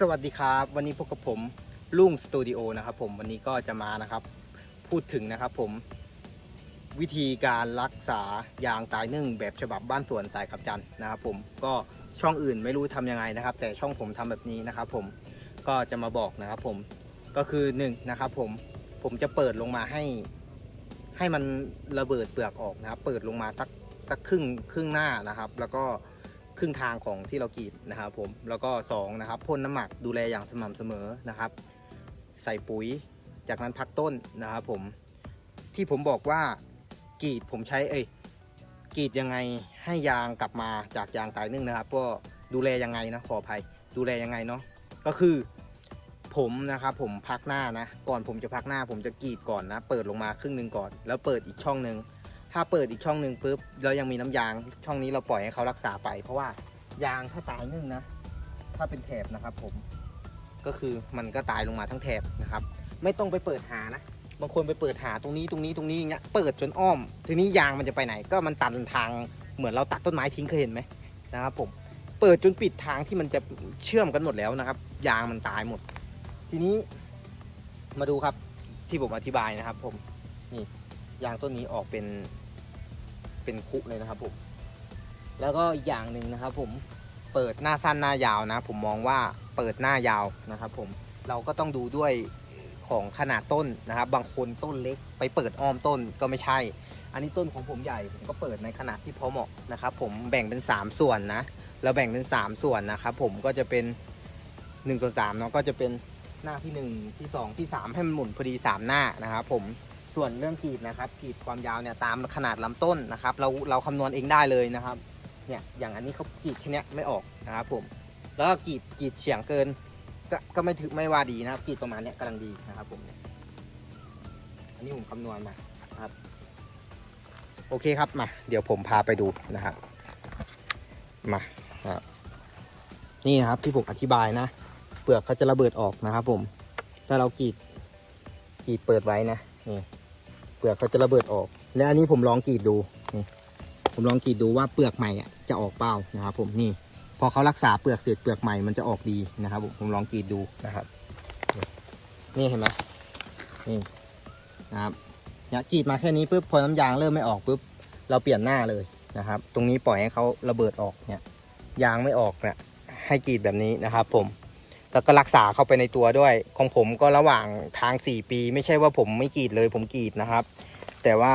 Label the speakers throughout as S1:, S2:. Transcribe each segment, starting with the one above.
S1: สวัสดีครับ วันนี้พบกับผมลุงสตูดิโอนะครับผมวันนี้ก็จะมานะครับ พูดถึงนะครับผมวิธีการรักษายางตายนึ่งแบบฉบับบ้านสวนสายขับจันนะครับผมก็ช่องอื่นไม่รู้ทำยังไงนะครับ แต่ช่องผมทำแบบนี้นะครับ ผมก็จะมาบอกนะครับ ผมก็คือหนึ่งนะครับผมผมจะเปิดลงมาให้ ให้มันระเบิดเปลือกออกนะครับ เปิดลงมาสักสักครึ่งครึ่งหน้านะครับ แล้วก็ รึ่งทางของที่เรากรีดนะครับผมแล้วก็สองนะครับพ่นน้ำหมักดูแลอย่างสม่ำเสมอนะครับ ใส่ปุ๋ยจากนั้นพักต้นนะครับผมที่ผมบอกว่ากรีดผมใช้เอ้ยกรีดยังไงให้ยางกลับมาจากยางตายนึ่งนะครับ ก็ดูแลยังไงนะขออภัยดูแลยังไงเนาะก็คือผมนะครับผมพักหน้านะ ก่อนผมจะพักหน้าผมจะกรีดก่อนนะ เปิดลงมาครึ่งหนึ่งก่อน แล้วเปิดอีกช่องหนึ่ง ถ้าเปิดอีกช่องหนึ่งปุ๊บแล้วยังมีน้ำยางช่องนี้เราปล่อยให้เขารักษาไป เพราะว่ายางถ้าตายนึ่งนะ ถ้าเป็นแถบนะครับผมก็คือมันก็ตายลงมาทั้งแถบนะครับ ไม่ต้องไปเปิดหานะบางคนไปเปิดหาตรงนี้ตรงนี้ตรงนี้อย่างเงี้ยเปิดจนอ้อม ทีนี้ยางมันจะไปไหน ก็มันตันทางเหมือนเราตัดต้นไม้ทิ้งเคยเห็นไหมนะครับผมเปิดจนปิดทางที่มันจะเชื่อมกันหมดแล้วนะครับ ยางมันตายหมด ทีนี้มาดูครับที่ผมอธิบายนะครับ ผมนี่ยางต้นนี้ออกเป็น เป็นคุเลยนะครับผม แล้วก็อีกอย่างหนึ่งนะครับ ผมเปิดหน้าสั้นหน้ายาวนะ ผมมองว่าเปิดหน้ายาวนะครับ ผมเราก็ต้องดูด้วยของขนาดต้นนะครับ บางคนต้นเล็กไปเปิดอ้อมต้นก็ไม่ใช่ อันนี้ต้นของผมใหญ่ผมก็เปิดในขนาดที่พอเหมาะนะครับ ผมแบ่งเป็น 3 ส่วนนะแล้วแบ่งเป็น 3 ส่วนนะครับผมก็จะเป็น1ส่วน3เนาะก็จะเป็นหน้าที่ 1 ที่ 2 ที่ 3 ให้มันหมุนพอดี 3 หน้านะครับผม ส่วนเรื่องกรีดนะครับกรีดความยาวเนี่ยตามขนาดลำต้นนะครับ เราเราคำนวณเองได้เลยนะครับเนี่ยอย่างอันนี้เขากรีดแค่นี้ไม่ออกนะครับผมแล้วก็กรีดกรีดเฉียงเกิน ก็ก็ไม่ถึงไม่ว่าดีนะครับกรีดประมาณเนี้ยกำลังดีนะครับผมอันนี้ผมคำนวณมาครับ โอเคครับมา เดี๋ยวผมพาไปดูนะครับมาครนี่นะครับที่ผมอธิบายนะ เปลือกเขาจะระเบิดออกนะครับผมถ้าเรากรีดกรีดเปิดไว้นะนี่ เปลือกเขาจะระเบิดออก และอันนี้ผมลองกรีดดูนี่ผมลองกรีดดูว่าเปลือกใหม่อะจะออกเปล่านะครับผมนี่พอเขารักษาเปลือกเสร็จเปลือกใหม่มันจะออกดีนะครับผมผมลองกรีดดูนะครับ นี่เห็นไหมนี่นะครับเนี่ยกรีดมาแค่นี้ปุ๊บพอน้ำยางเริ่มไม่ออกปุ๊บเราเปลี่ยนหน้าเลยนะครับ ตรงนี้ปล่อยให้เขาระเบิดออกเนี่ยยางไม่ออกเนี่ยให้กรีดแบบนี้นะครับผม แล้วก็รักษาเข้าไปในตัวด้วย ของผมก็ระหว่างทาง 4 ปี ไม่ใช่ว่าผมไม่กรีดเลย ผมกรีดนะครับ แต่ว่า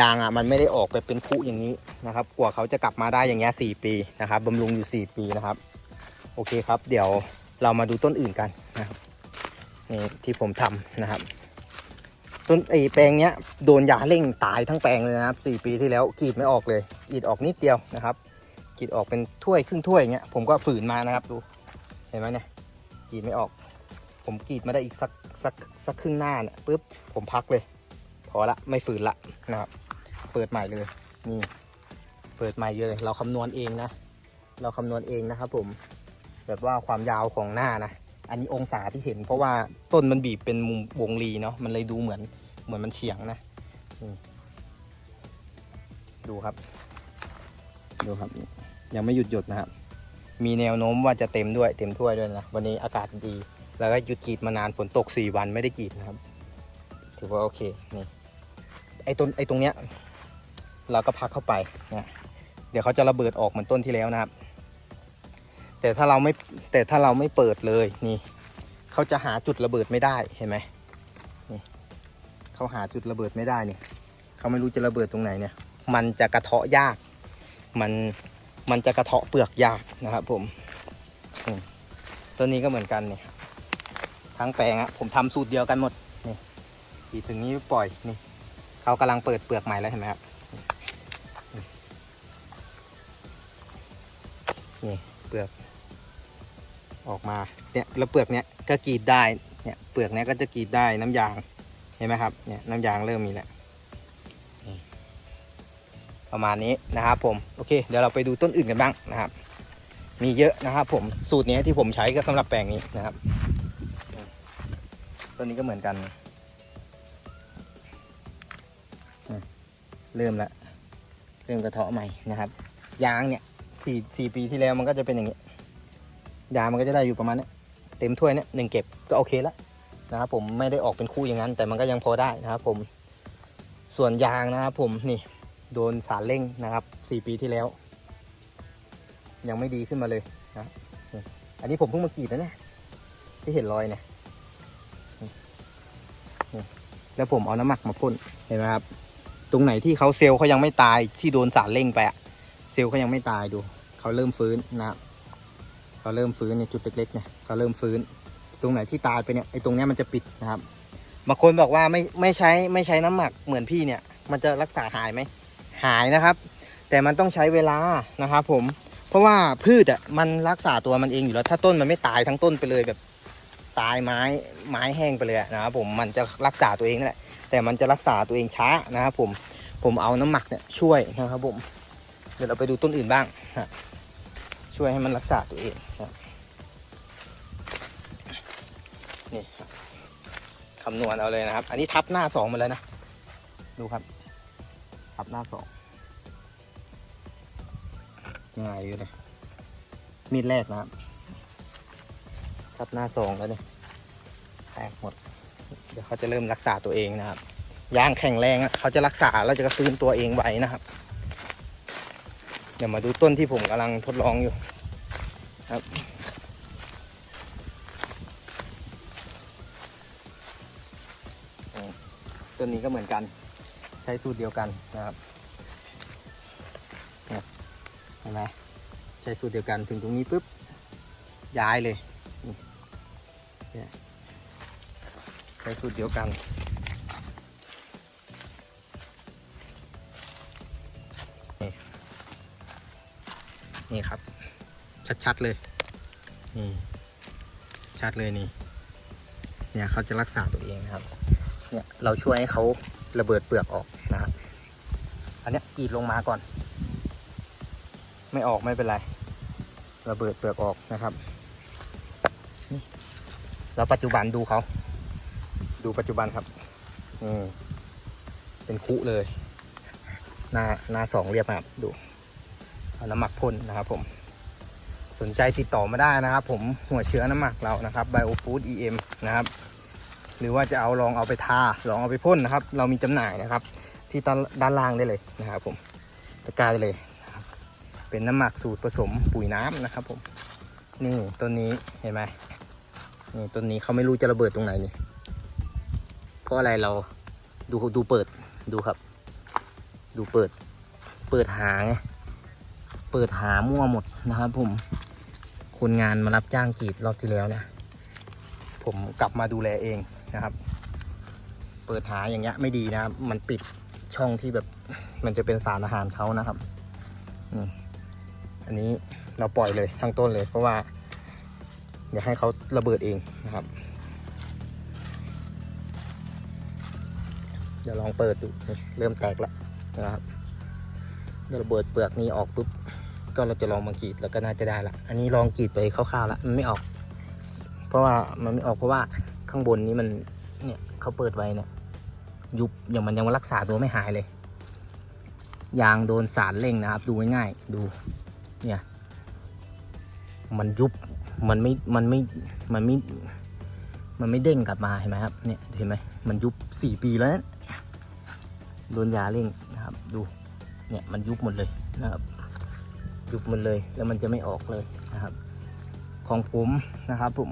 S1: ยางอะมันไม่ได้ออกไปเป็นพุอย่างนี้นะครับ กว่าเขาจะกลับมาได้อย่างเงี้ยสี่ปีนะครับบำรุงอยู่ 4 ปีนะครับ โอเคครับ เดี๋ยวเรามาดูต้นอื่นกันนะครับนี่ที่ผมทำนะครับ ต้นไอแปลงเนี้ยโดนยาเร่งตายทั้งแปลงเลยนะครับสี่ปีที่แล้วกรีดไม่ออกเลยกรีดออกนิดเดียวนะครับกรีดออกเป็นถ้วยครึ่งถ้วยอย่างเงี้ยผมก็ฝืนมานะครับดูเห็นไหมเนี่ย กรีดไม่ออก ผมกรีดมาได้อีกสักสักสักครึ่งหน้าเนี่ยปุ๊บผมพักเลย พอละไม่ฝืนละนะครับ เปิดใหม่เลยนี่เปิดใหม่เลย เราคำนวณเองนะ เราคำนวณเองนะครับ ผมแบบว่าความยาวของหน้านะอันนี้องศาที่เห็น เพราะว่าต้นมันบีบเป็นมุมวงรีเนาะมันเลยดูเหมือนเหมือนมันเฉียงนะดูครับ ดูครับ ยังไม่หยุดหยดนะครับ มีแนวโน้มว่าจะเต็มด้วยเต็มถ้วยด้วยนะ วันนี้อากาศดี แล้วก็หยุดกรีดมานานฝนตกสี่วันไม่ได้กรีดนะครับ ถือว่าโอเคนี่ไอ้ต้นไอ้ตรงเนี้ย เราก็พักเข้าไปนะเดี๋ยวเขาจะระเบิดออกเหมือนต้นที่แล้วนะครับ แต่ถ้าเราไม่แต่ถ้าเราไม่เปิดเลยนี่เขาจะหาจุดระเบิดไม่ได้เห็นไหมนี่เขาหาจุดระเบิดไม่ได้เนี่ยเขาไม่รู้จะระเบิดตรงไหนเนี่ย มันจะกระเทาะยาก มัน มันจะกระเทาะเปลือกยากนะครับผมต้นนี้ก็เหมือนกันนี่ทั้งแปลงอะผมทำสูตรเดียวกันหมดนี่ทีถึงนี้ปล่อยนี่เขากำลังเปิดเปลือกใหม่แล้วเห็นไหมครับนี่เปลือก ออกมาเนี่ยแล้วเปลือกเนี้ยก็กรีดได้เนี่ยเปลือกเนี้ยก็จะกรีดได้น้ำยางเห็นไหมครับเนี่ยน้ำยางเริ่มมีแล้ว ประมาณนี้นะครับผมโอเคเดี๋ยวเราไปดูต้นอื่นกันบ้างนะครับ มีเยอะนะครับผมสูตรนี้ที่ผมใช้ก็สำหรับแปลงนี้นะครับต้นนี้ก็เหมือนกัน เริ่มแล้วเริ่มกระเทาะใหม่นะครับ ยางเนี่ยสี่สี่ปีที่แล้วมันก็จะเป็นอย่างนี้ยางมันก็จะได้อยู่ประมาณนี้เต็มถ้วยเนี่ยหนึ่งเก็บก็โอเคแล้วนะครับผมไม่ได้ออกเป็นคู่อย่างนั้น แต่มันก็ยังพอได้นะครับผมส่วนยางนะครับผมนี่ โดนสารเร่งนะครับสี่ปีที่แล้ว ยังไม่ดีขึ้นมาเลยนะอันนี้ผมเพิ่งมากรีดนะเนี่ยที่เห็นรอยเนี่ยแล้วผมเอาน้ำหมักมาพ่นเห็นไหมครับ ตรงไหนที่เขาเซลล์เขายังไม่ตายที่โดนสารเร่งไปอะเซลล์เขายังไม่ตายดูเขาเริ่มฟื้นนะครับเขาเริ่มฟื้นเนี่ยจุดเล็กๆเนี่ยเขาเริ่มฟื้น ตรงไหนที่ตายไปเนี่ยไอ้ตรงเนี้ยมันจะปิดนะครับบางคนบอกว่าไม่ไม่ใช้ไม่ใช้น้ำหมักเหมือนพี่เนี่ย มันจะรักษาหายไหม หายนะครับ แต่มันต้องใช้เวลานะครับผมเพราะว่าพืชอะมันรักษาตัวมันเองอยู่แล้ว ถ้าต้นมันไม่ตายทั้งต้นไปเลยแบบตายไม้ไม้แห้งไปเลยนะครับผมมันจะรักษาตัวเองนั่นแหละแต่มันจะรักษาตัวเองช้านะครับผมผมเอาน้ำหมักเนี่ยช่วยนะครับผมเดี๋ยวเราไปดูต้นอื่นบ้างช่วยให้มันรักษาตัวเองนี่ครับคำนวณเอาเลยนะครับ อันนี้ทับหน้าสองมาแล้วนะ ดูครับ ทับหน้าสองง่ายอยู่เลยมีดแรกนะครับทับหน้าสองแล้วเนี่ยแตกหมด เดี๋ยวเขาจะเริ่มรักษาตัวเองนะครับย่างแข็งแรงเขาจะรักษาแล้วจะกระฟื้นตัวเองไหวนะครับ เดี๋ยวมาดูต้นที่ผมกำลังทดลองอยู่ครับต้นนี้ก็เหมือนกัน ใช้สูตรเดียวกันนะครับเห็นไหมใช้สูตรเดียวกันถึงตรงนี้ปุ๊บย้ายเลยเนี่ยใช้สูตรเดียวกันนี่นี่ครับ ชัดๆเลยนี่ชัดเลยนี่เนี่ยเขาจะรักษาตัวเองนะครับ เนี่ยเราช่วยให้เขา ระเบิดเปลือกออกนะครับอันนี้กรีดลงมาก่อน ไม่ออกไม่เป็นไร ระเบิดเปลือกออกนะครับนี่แล้วปัจจุบันดูเขา ดูปัจจุบันครับนี่เป็นคุเลย หน้าหน้าสองเรียบนะครับดูเอาน้ำหมักพ่นนะครับ ผม สนใจติดต่อมาได้นะครับ ผมหัวเชื้อน้ำหมักเรานะครับ Biofood EM นะครับ หรือว่าจะเอาลองเอาไปทาลองเอาไปพ่นนะครับ เรามีจำหน่ายนะครับ ที่ด้านด้านล่างได้เลยนะครับผมตะกร้าได้เลยเป็นน้ำหมักสูตรผสมปุ๋ยน้ำนะครับผมนี่ต้นนี้เห็นไหมนี่ต้นนี้เขาไม่รู้จะระเบิดตรงไหนนี่เพราะอะไรเราดูดูเปิดดูครับ ดูเปิด เปิดหางเปิดหามั่วหมดนะครับผมคนงานมารับจ้างกรีดรอบที่แล้วเนี่ยผมกลับมาดูแลเอง นะครับ เปิดหาอย่างเงี้ยไม่ดีนะครับ มันปิดช่องที่แบบมันจะเป็นสารอาหารเขานะครับอันนี้เราปล่อยเลยทั้งต้นเลย เพราะว่าอยากให้เขาระเบิดเองนะครับ เดี๋ยวลองเปิดดูเริ่มแตกแล้วนะครับเดี๋ยวระเบิดเปลือกนี้ออกปุ๊บก็เราจะลองมากรีดแล้วก็น่าจะได้ละ อันนี้ลองกรีดไปคร่าวๆล้วมันไม่ออก เพราะว่ามันไม่ออกเพราะว่า ข้างบนนี้มันเนี่ยเขาเปิดไว้เนี่ยยุบอย่างมันยังรักษาตัวไม่หายเลย ยางโดนสารเร่งนะครับ ดูง่ายๆดูเนี่ยมันยุบมันไม่มันไม่มันไม่มันไม่เด้งกลับมาเห็นไหมครับเนี่ยเห็นไหมมันยุบสี่ปีแล้วนะโดนยาเร่งนะครับ ดูเนี่ยมันยุบหมดเลยนะครับยุบหมดเลยแล้วมันจะไม่ออกเลยนะครับ ของผมนะครับผม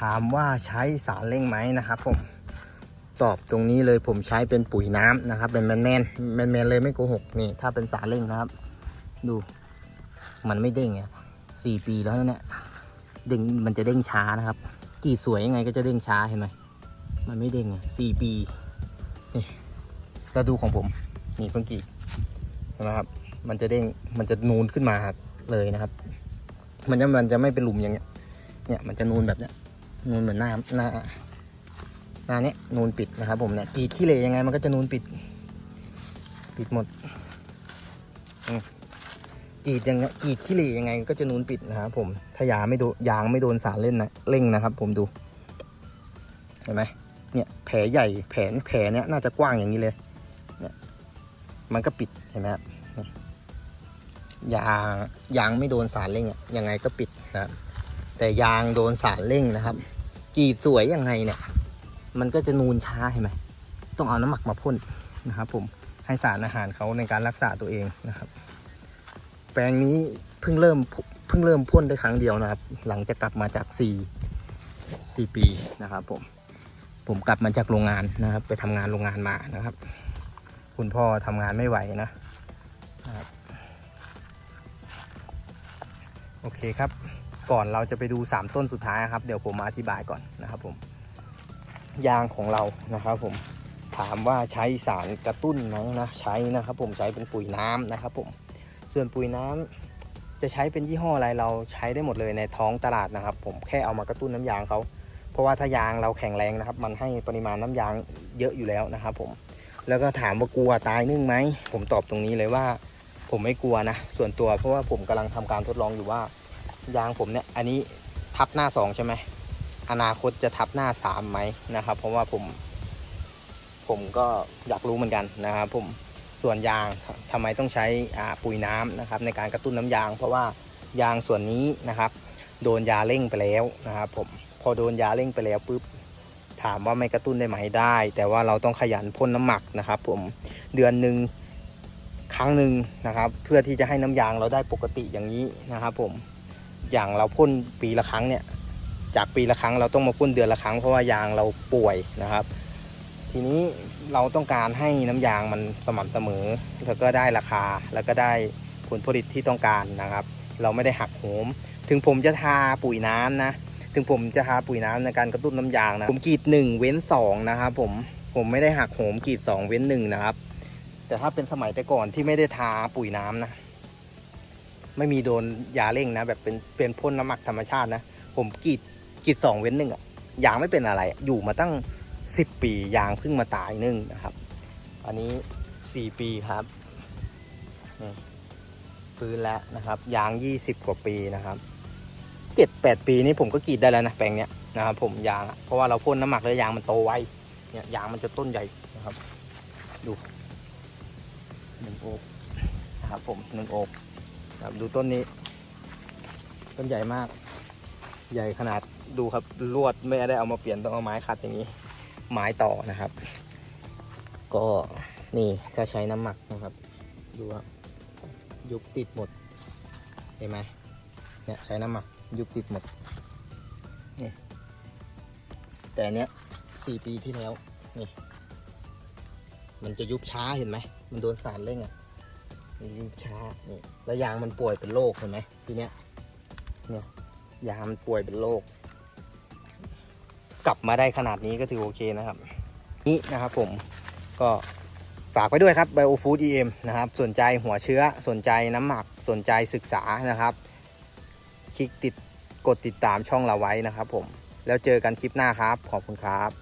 S1: ถามว่าใช้สารเร่งไหมนะครับผมตอบตรงนี้เลยผมใช้เป็นปุ๋ยน้ำนะครับ เป็นแมนแมนแมนแมนเลยไม่โกหกนี่ ถ้าเป็นสารเร่งนะครับ ดู มันไม่เด้งอะสี่ปีแล้วเนี่ยเด้งมันจะเด้งช้านะครับกรีดสวยยังไงก็จะเด้งช้าเห็นไหมมันไม่เด้งสี่ปีนี่ก็ดูของผมนี่เพิ่งกรีดเห็นไหมครับ มันจะเด้งมันจะนูนขึ้นมาเลยนะครับ มันจะมันจะไม่เป็นหลุมอย่างเงี้ยเนี่ยมันจะนูนแบบเนี้ย นูนเหมือนหน้าหน้าหน้าเนี้ยนูนปิดนะครับผมเนี่ยกรีดขี้เหร่ยังไงมันก็จะนูนปิด ปิดหมดกรีดยังไงกรีดขี้เหร่ยังไงก็จะนูนปิดนะครับผมถ้ายาไม่โดนยางไม่โดนสารเล่นนะเร่งนะครับ ผมดูเห็นไหมเนี่ยแผลใหญ่แผลแผลเนี้ยน่าจะกว้างอย่างนี้เลยเนี่ยมันก็ปิดเห็นไหมครับยางยางไม่โดนสารเร่งยังไงก็ปิดนะครับ แต่ยางโดนสารเร่งนะครับ กีดสวยยังไงเนี่ย มันก็จะนูนช้าเห็นไหมต้องเอาน้ำหมักมาพ่นนะครับ ผมให้สารอาหารเขาในการรักษาตัวเองนะครับ แปลงนี้เพิ่งเริ่มเพิ่งเริ่มพ่นได้ครั้งเดียวนะครับ หลังจากลับมาจากสี่สี่ปีนะครับ ผม ผมกลับมาจากโรงงานนะครับ ไปทำงานโรงงานมานะครับ คุณพ่อทำงานไม่ไหวนะนะครับโอเคครับ ก่อนเราจะไปดู 3 ต้นสุดท้ายนะครับ เดี๋ยวผมมาอธิบายก่อนนะครับผมยางของเรานะครับผมถามว่าใช้สารกระตุ้นไหมนะใช้นะครับผมใช้เป็นปุ๋ยน้ำนะครับผมส่วนปุ๋ยน้ำจะใช้เป็นยี่ห้ออะไรเราใช้ได้หมดเลยในท้องตลาดนะครับ ผมแค่เอามากระตุ้นน้ำยางเขาเพราะว่าถ้ายางเราแข็งแรงนะครับ มันให้ปริมาณน้ำยางเยอะอยู่แล้วนะครับผมแล้วก็ถามว่ากลัวตายนึ่งไหมผมตอบตรงนี้เลยว่า ผมไม่กลัวนะส่วนตัวเพราะว่าผมกำลังทำการทดลองอยู่ว่า ยางผมเนี่ยอันนี้ทับหน้าสองใช่ไหมอนาคตจะทับหน้าสามไหมนะครับ เพราะว่าผม ผมก็อยากรู้เหมือนกันนะครับ ผมส่วนยางทำไมต้องใช้อาปุ๋ยน้ำนะครับ ในการกระตุ้นน้ำยาง เพราะว่ายางส่วนนี้นะครับ โดนยาเร่งไปแล้วนะครับ ผมพอโดนยาเร่งไปแล้วปุ๊บถามว่าไม่กระตุ้นได้ไหมได้ แต่ว่าเราต้องขยันพ่นน้ำหมักนะครับ ผมเดือนหนึ่งครั้งหนึ่งนะครับ เพื่อที่จะให้น้ำยางเราได้ปกติอย่างนี้นะครับ ผม อย่างเราพ่นปีละครั้งเนี่ย จากปีละครั้งเราต้องมาพ่นเดือนละครั้งเพราะว่ายางเราป่วยนะครับ ทีนี้เราต้องการให้น้ำยางมันสม่ำเสมอ แล้วก็ได้ราคาแล้วก็ได้ผลผลิตที่ต้องการนะครับ เราไม่ได้หักโหม ถึงผมจะทาปุ๋ยน้ำนะ ถึงผมจะทาปุ๋ยน้ำในการกระตุ้นน้ำยางนะ ผมกรีดหนึ่งเว้นสองนะครับผม ผมไม่ได้หักโหมกรีดสองเว้นหนึ่งนะครับ แต่ถ้าเป็นสมัยแต่ก่อนที่ไม่ได้ทาปุ๋ยน้ำนะ ไม่มีโดนยาเร่งนะ แบบเป็นเป็นพ่นน้ำหมักธรรมชาตินะ ผมกรีดกรีดสองเว้นหนึ่งอะยางไม่เป็นอะไร อยู่มาตั้งสิบปียางเพิ่งมาตายหนึ่งนะครับ อันนี้สี่ปีครับนี่ฟื้นแล้วนะครับ ยางยี่สิบกว่าปีนะครับเจ็ดแปดปีนี้ผมก็กรีดได้แล้วนะแปลงเนี้ยนะครับผมยางอะเพราะว่าเราพ่นน้ำหมักแล้วยางมันโตไวเนี่ยยางมันจะต้นใหญ่นะครับ ดูหนึ่งโอบนะครับผมหนึ่งโอบ ครับดูต้นนี้ ต้นใหญ่มาก ใหญ่ขนาดดูครับลวดไม่ได้เอามาเปลี่ยนต้องเอาไม้ขัดอย่างนี้ ไม้ต่อนะครับ ก็นี่ถ้าใช้น้ำหมักนะครับ ดูครับยุบติดหมดเห็นไหมเนี่ยใช้น้ำหมักยุบติดหมดนี่แต่เนี้ยสี่ปีที่แล้วนี่มันจะยุบช้าเห็นไหมมันโดนสารเร่งอะมั นยิ่งช้านี่แล้วยางมันป่วยเป็นโรคเห็นไหมทีเนี้ยเนี่ยยางมันป่วยเป็นโรคกลับมาได้ขนาดนี้ก็ถือโอเคนะครับ นี่นะครับผมก็ฝากไปด้วยครับ Biofood EM นะครับ สนใจหัวเชื้อสนใจน้ำหมักสนใจศึกษานะครับ คลิกติดกดติดตามช่องเราไว้นะครับผม แล้วเจอกันคลิปหน้าครับ ขอบคุณครับ